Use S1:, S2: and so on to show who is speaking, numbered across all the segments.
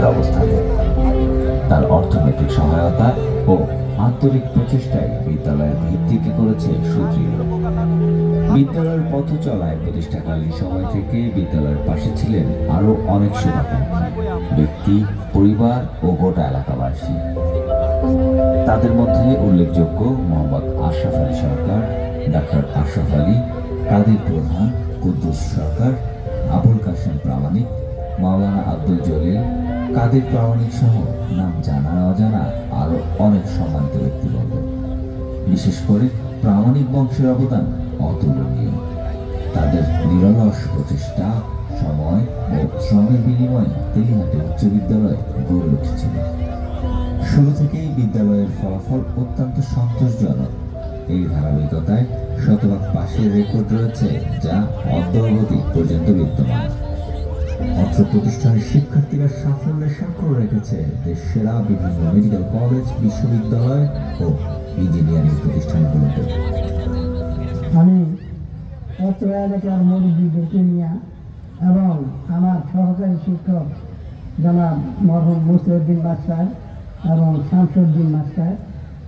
S1: এর অবস্থান। তার অর্থনৈতিক সহায়তা ও আন্তরিক প্রচেষ্টায় বিদ্যালয়ের ভিত্তিকে করেছে সুদৃঢ়। বিদ্যালয়ের পথ চলায় প্রতিষ্ঠাকালীন সময় থেকে বিদ্যালয়ের পাশে ছিলেন আরও অনেক শুভাকাঙ্ক্ষী ব্যক্তি, পরিবার ও গোটা এলাকাবাসী। তাদের মধ্যে উল্লেখযোগ্য মোহাম্মদ আশরাফ আলী সরকার, ডাক্তার আশরাফ আলী, কাদের প্রধান, কুদ্দুস সরকার, আবুল কাসেম প্রামাণিক মাওলানা আব্দুল জলিল, কাদের প্রামাণিক সহ নাম জানা অজানা আরও অনেক সম্মানিত ব্যক্তিবর্গ বিশেষ করে প্রামাণিক বংশের অবদান অতুলনীয়। তাদের নিরলস প্রচেষ্টা, সময় ও শ্রমের বিনিময়ে তেলিহাটে উচ্চ বিদ্যালয় গড়ে উঠেছিল। শুরু থেকেই বিদ্যালয়ের ফলাফল অত্যন্ত সন্তোষজনক। এই ধারাবাহিকতায় শতভাগ পাশের রেকর্ড রয়েছে যা অদ্যবধি পর্যন্ত বিদ্যমান। অত্র প্রতিষ্ঠানের শিক্ষার্থীরা সাফল্যের স্বাক্ষর রেখেছে। দেশ সেরা বিভিন্ন মেডিকেল কলেজ বিশ্ববিদ্যালয় ও ইঞ্জিনিয়ারিং প্রতিষ্ঠানগুলোতে।
S2: আমি অত্র এলাকার মুরব্বীদেরকে নিয়ে এবং আমার সহকারী শিক্ষক জনাব মরহুম মুসিউদ্দিন মাস্টার এবং শামসুদ্দিন মাস্টার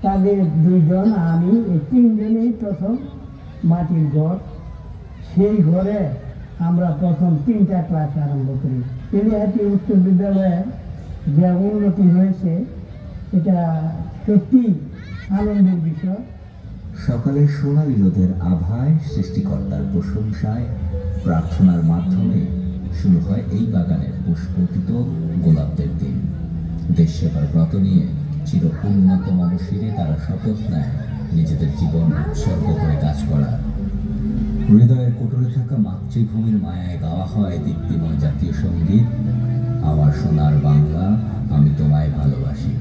S2: তাদের দুইজন আমি এই তিনজনেই প্রথম মাটির ঘর। সেই ঘরে আমরা প্রথম তিনটা ক্লাস আরম্ভ করি। তেলিহাটি উচ্চ বিদ্যালয়ের যে উন্নতি হয়েছে, এটা সত্যি আনন্দের বিষয়।
S1: সকালের সোনালী রোদের আভায় সৃষ্টিকর্তার প্রশংসায় প্রার্থনার মাধ্যমে শুরু হয় এই বাগানের পুষ্পটিত গোলাপদের দিন। দেশ সেবার ব্রত নিয়ে চির উন্নত মনশিরে তারা শপথ নেয় নিজেদের জীবন উৎসর্গ করে কাজ করা হৃদয়ের কোটরে থাকা মাতৃভূমির মায়ায় গাওয়া হয় দীপ্তিময় জাতীয় সংগীত। আমার সোনার বাংলা আমি তোমায় ভালোবাসি।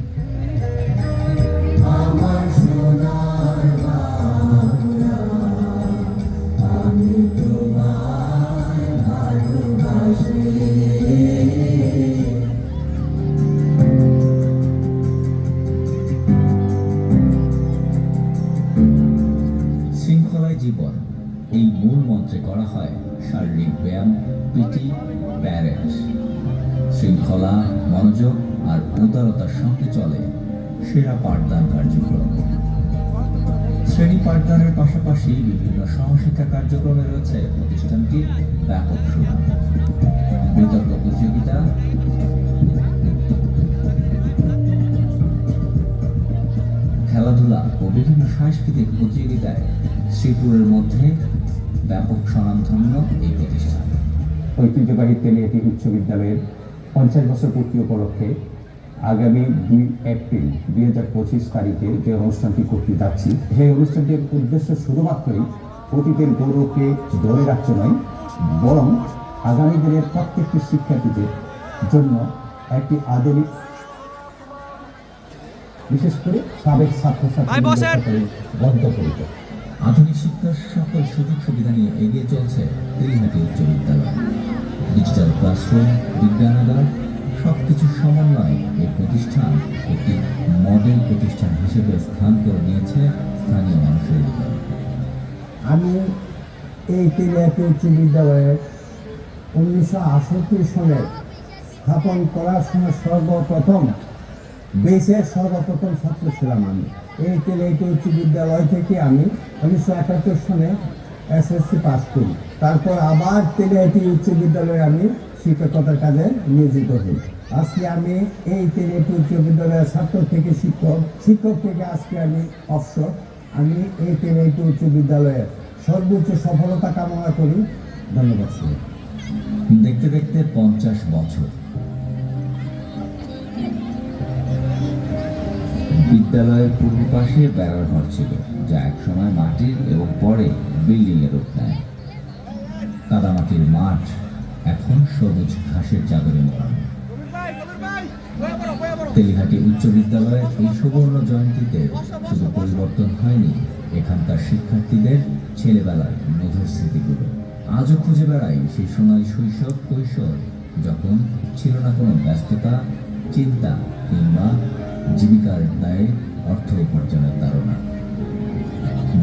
S1: শৃঙ্খলায় জীবন। এই মূল মন্ত্রে করা হয় শারীরিক ব্যায়াম পিটি প্যারেড শৃঙ্খলা, মনোযোগ আর উদারতার সঙ্গে চলে সেরা পাঠদান কার্যক্রম। শ্রেণি পাঠদানের পাশাপাশি বিভিন্ন সহশিক্ষা কার্যক্রমে রয়েছে প্রতিষ্ঠানটির ব্যাপক সুনাম। বিতর্ক প্রতিযোগিতা, খেলাধুলা ও বিভিন্ন সাংস্কৃতিক প্রতিযোগিতায় শ্রীপুরের মধ্যে ব্যাপক স্বনামধন্য এই প্রতিষ্ঠান।
S3: ঐতিহ্যবাহী তেলিয়াটি উচ্চ বিদ্যালয়ের পঞ্চাশ বছর পূর্তি উপলক্ষে আগামী দুই এপ্রিল দুই হাজার পঁচিশ তারিখে যে অনুষ্ঠানটি করতে যাচ্ছি সেই অনুষ্ঠানটির উদ্দেশ্য শুধুমাত্রই অতীতের গৌরবকে ধরে রাখতে নয় বরং আগামী দিনের প্রত্যেকটি শিক্ষার্থীদের জন্য একটি আধুনিক বিশেষ করে সাবেক ছাত্রছাত্রী বদ্ধপরিত
S1: আধুনিক শিক্ষার সকল সুযোগ সুবিধা নিয়ে এগিয়ে চলছে তেলিহাটি উচ্চ বিদ্যালয়। ডিজিটাল ক্লাসরুম বিজ্ঞানাগার, সবকিছু সমন্বয় এই প্রতিষ্ঠান একটি মডেল প্রতিষ্ঠান হিসেবে স্থান করে নিয়েছে স্থানীয় মানুষের
S2: আমি এই তেলিয়াটি উচ্চ বিদ্যালয়ের উনিশশো আষট্টি সালে স্থাপন করার সময় সর্বপ্রথম বেসের সর্বপ্রথম ছাত্র ছিলাম আমি এই তেলিয়াটি উচ্চ বিদ্যালয় থেকে আমি উনিশশো একাত্তর সালে এসএসসি পাস করি। তারপর আবার তেলিয়াটি উচ্চ বিদ্যালয়ে আমি শিক্ষকতার কাজে নিয়োজিত হই। আজকে আমি এই তেলিয়াটি উচ্চ বিদ্যালয়ের ছাত্র থেকে শিক্ষক শিক্ষক থেকে আজকে আমি অবসর আমি এই তেলিয়াটি উচ্চ বিদ্যালয়ের সর্বোচ্চ সফলতা কামনা করি। ধন্যবাদ।
S1: দেখতে দেখতে পঞ্চাশ বছর। বিদ্যালয়ের পূর্ব পাশে বেড়ার ঘর ছিল, যা একসময় মাটির এবং পরে বিল্ডিং এর নেয় কাদামাটির মাঠ এখন সবুজ ঘাসের চাদরে মোড়ানো। তেলিহাটি উচ্চ বিদ্যালয়ের এই সুবর্ণ জয়ন্তীতে শুধু পরিবর্তন হয়নি, এখানকার শিক্ষার্থীদের ছেলেবেলার মধুর স্মৃতিগুলো। আজও খুঁজে বেড়াই সেই সোনালী শৈশব কৈশোর, যখন ছিল না কোনো ব্যস্ততা, চিন্তা কিংবা জীবিকার দায়ে অর্থ উপার্জনের ধারণা।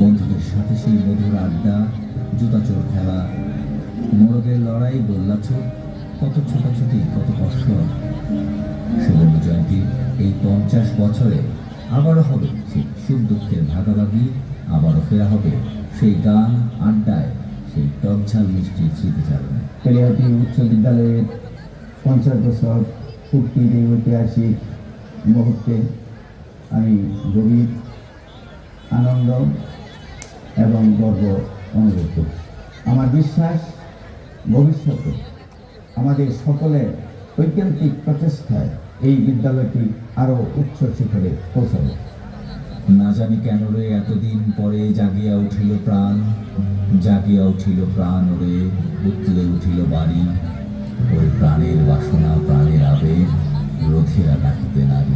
S1: বন্ধুদের সাথে সেই মধুর আড্ডা, জুতাচোর খেলা, মোরগের লড়াই, গোল্লাছুট, কত ছোটাছুটি, কত কষ্ট। সুবর্ণ জয়ন্তী এই পঞ্চাশ বছরে আবারও হবে সেই সুখ দুঃখের ভাগাভাগি, আবারও ফেরা হবে সেই গান, আড্ডায় সেই টকঝাল মিষ্টির স্মৃতিচারণে।
S3: তেলিয়াটি উচ্চ বিদ্যালয়ের পঞ্চাশ বছর পূর্তির ঐতিহাসিক মুহূর্তে আমি গভীর আনন্দ এবং গর্ব করছি আমার বিশ্বাস, ভবিষ্যতে আমাদের সকলের ঐকান্তিক প্রচেষ্টায় এই বিদ্যালয়টি আরও উচ্চ শিখরে পৌঁছাবে।
S1: না জানি কেন রে, এতদিন পরে জাগিয়া উঠিল প্রাণ, জাগিয়া উঠিল প্রাণ ওরে উতলে উঠিল বাড়ি। ওই প্রাণের বাসনা, প্রাণের আবেগ। রথিরা ডাকিতে নারী।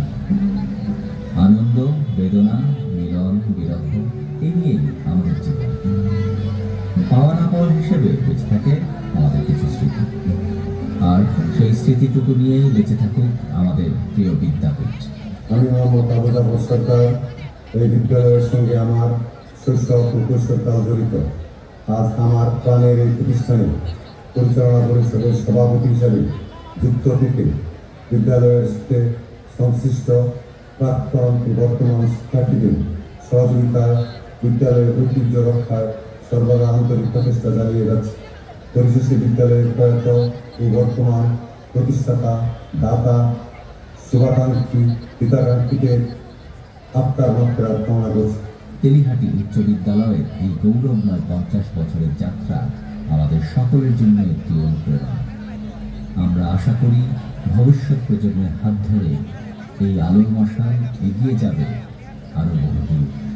S1: আনন্দ, বেদনা, মিলন, বিরহ এই নিয়েই আমাদের জীবন। পাওয়া না পাওয়ার হিসেবে বেঁচে থাকে আমাদের কিছু স্মৃতি। আর সেই স্মৃতিটুকু নিয়েই বেঁচে থাকুক আমাদের প্রিয় বিদ্যাপীঠ।
S4: আমি মোহাম্মদ আবু জাফর সরকার। এই বিদ্যালয়ের সঙ্গে আমার শৈশব জড়িত। আজ আমার প্রাণের এই প্রতিষ্ঠানে পরিচালনা পরিষদের সভাপতি হিসাবে যুক্ত থেকে বিদ্যালয়ের সাথে সংশ্লিষ্ট প্রাক্তন বর্তমান শিক্ষার্থীদের সহযোগিতায় বিদ্যালয়ের ঐতিহ্য রক্ষায় সর্বদা আন্তরিক প্রচেষ্টা চালিয়ে যাচ্ছে। পরিশেষে বিদ্যালয়ের প্রয়াত ও বর্তমান প্রতিষ্ঠাতা দাতা শুভাকাঙ্ক্ষী হিতাকাঙ্ক্ষীকে আত্মার মাত্রার কামনা করছি।
S1: তেলিহাটি উচ্চ বিদ্যালয়ের এই গৌরবময় পঞ্চাশ বছরের যাত্রা আমাদের সকলের জন্য একটি অনুপ্রেরণা। আমরা আশা করি ভবিষ্যৎ প্রজন্মের হাত ধরে এই আলোর মশায় এগিয়ে যাবে আরও বহুদূর।